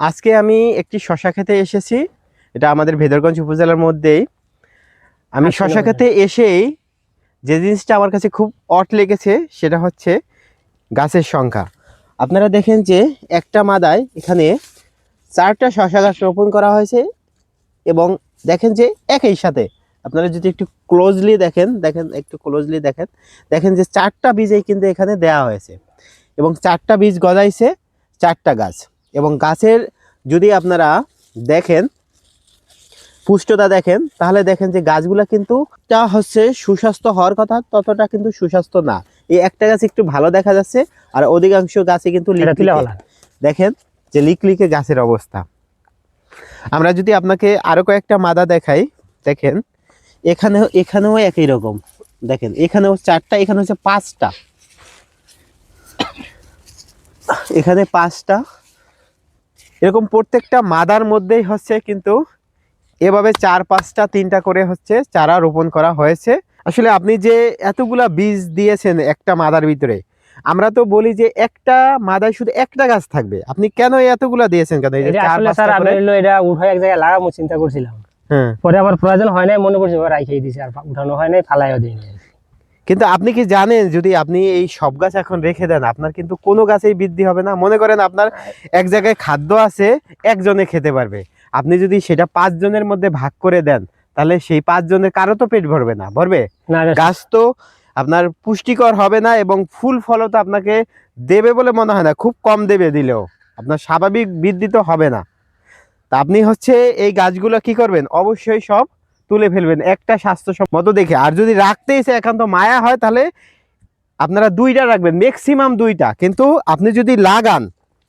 আজকে আমি একটি শশা খেতে এসেছি। এটা আমাদের ভেদরগঞ্জ উপজেলার মধ্যেই। আমি আচ্ছা, শশা খেতে এসেই যে জিনিসটা আমার কাছে খুব অট লেগেছে সেটা হচ্ছে গাছের সংখ্যা। আপনারা দেখেন যে একটা মাদায় এখানে চারটা শশা গাছ রোপণ করা হয়েছে এবং দেখেন যে একই সাথে। আপনারা যদি একটু ক্লোজলি দেখেন দেখেন একটু ক্লোজলি দেখেন দেখেন যে চারটা বীজেই কিন্তু এখানে দেয়া হয়েছে এবং চারটা বীজ গজাইছে চারটা গাছ। এবং গাছের যদি আপনারা দেখেন পুষ্টতা দেখেন তাহলে দেখেন যে গাছগুলা কিন্তু তা হচ্ছে সুস্বাস্থ্য হওয়ার কথা ততটা কিন্তু সুস্বাস্থ্য না। এই একটা গাছ একটু ভালো দেখা যাচ্ছে আর অধিকাংশ গাছে কিন্তু। দেখেন যে লিকলিকে গাছের অবস্থা। আমরা যদি আপনাকে আরও কয়েকটা মাদা দেখাই দেখেন এখানেও এখানেও একই রকম। দেখেন এখানেও চারটা এখানে হচ্ছে পাঁচটা। এখানে পাঁচটা এরকম প্রত্যেকটা মাদার মধ্যেই হচ্ছে কিন্তু এভাবে চার পাঁচটা তিনটা করে হচ্ছে চারা রোপণ করা হয়েছে। আসলে আপনি যে এতগুলা বীজ দিয়েছেন একটা মাদার ভিতরে আমরা তো বলি যে একটা মাদায় শুধু একটা গাছ থাকবে। আপনি কেন এতগুলা দিয়েছেন কেন? এটা এক জায়গায় লাগাবো চিন্তা করছিলাম। হ্যাঁ। পরে আবার প্রয়োজন হয় নাই মনে করছি রাখিয়ে দিছি আর উঠানো হয় নাই ফালাইও দিই নাই কিন্তু আপনি কি জানেন যদি আপনি এই সব গাছ এখন রেখে দেন আপনার কিন্তু কোনো গাছেই বৃদ্ধি হবে না। মনে করেন আপনার এক জায়গায় খাদ্য আছে একজনে খেতে পারবে। আপনি যদি সেটা পাঁচ জনের মধ্যে ভাগ করে দেন তাহলে সেই পাঁচ জনের কারও তো পেট ভরবে না ভরবে? না। গাছ তো আপনার পুষ্টিকর হবে না এবং ফুল ফলও তো আপনাকে দেবে বলে মনে হয় না খুব কম দেবে দিলেও। আপনার স্বাভাবিক বৃদ্ধি তো হবে না। তা আপনি হচ্ছে এই গাছগুলো কি করবেন? অবশ্যই সব তুলে ফেলবেন। একটা স্বাস্থ্যসম্মত দেখে। আর যদি রাখতে এসে একান্ত মায়া হয় তাহলে আপনারা দুইটা রাখবেন ম্যাক্সিমাম দুইটা। কিন্তু আপনি যদি লাগান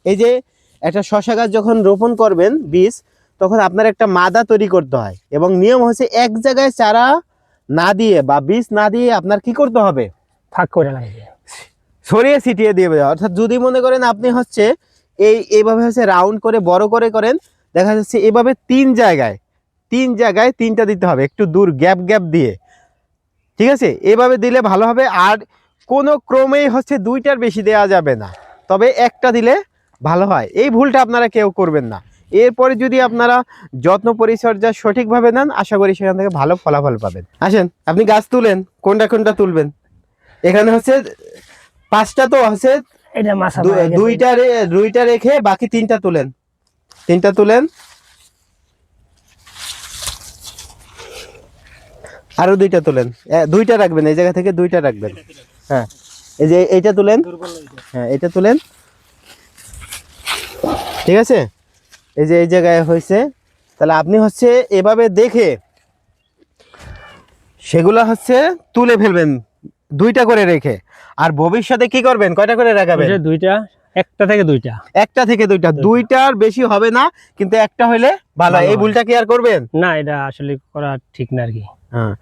এই যে একটা শশা গাছ যখন রোপণ করবেন বীজ তখন আপনার একটা মাদা তৈরি করতে হয়। এবং নিয়ম হচ্ছে এক জায়গায় চারা না দিয়ে বা বীজ না দিয়ে আপনার কি করতে হবে? ফাঁক করে লাগিয়ে। ছড়িয়ে ছিটিয়ে দিয়ে অর্থাৎ যদি মনে করেন আপনি হচ্ছে এই এইভাবে হচ্ছে রাউন্ড করে বড় করে করেন দেখা যাচ্ছে এভাবে তিন জায়গায় তিন জায়গায় তিনটা দিতে হবে একটু দূর গ্যাপ গ্যাপ দিয়ে। ঠিক আছে? এভাবে দিলে ভালো হবে আর কোনো ক্রমেই হচ্ছে দুইটার বেশি দেওয়া যাবে না। তবে একটা দিলে ভালো হয়। এই ভুলটা আপনারা কেউ করবেন না। এরপরে যদি আপনারা যত্ন পরিচর্যা সঠিকভাবে নেন আশা করি সেখান থেকে ভালো ফলাফল পাবেন। আসেন আপনি গাছ তুলেন কোনটা কোনটা তুলবেন? এখানে হচ্ছে পাঁচটা তো হচ্ছে। দুইটা দুইটা রেখে বাকি তিনটা তুলেন। তিনটা তুলেন আরও দুইটা তুলেন। দুইটা রাখবেন এই জায়গা থেকে দুইটা রাখবেন। হ্যাঁ এই যে এইটা তুলেন। হ্যাঁ এটা তুলেন। ঠিক আছে? এই যে এই জায়গায় হয়েছে। তাহলে আপনি হচ্ছে এভাবে দেখে সেগুলা হচ্ছে তুলে ফেলবেন দুইটা করে রেখে। আর ভবিষ্যতে কি করবেন? কয়টা করে রাখাবেন? দুইটা একটা থেকে দুইটা। একটা থেকে দুইটা। দুইটার বেশি হবে না কিন্তু একটা হলে ভালো এই ভুলটা কি আর করবেন? না এটা আসলে করা ঠিক না আর কি। হ্যাঁ।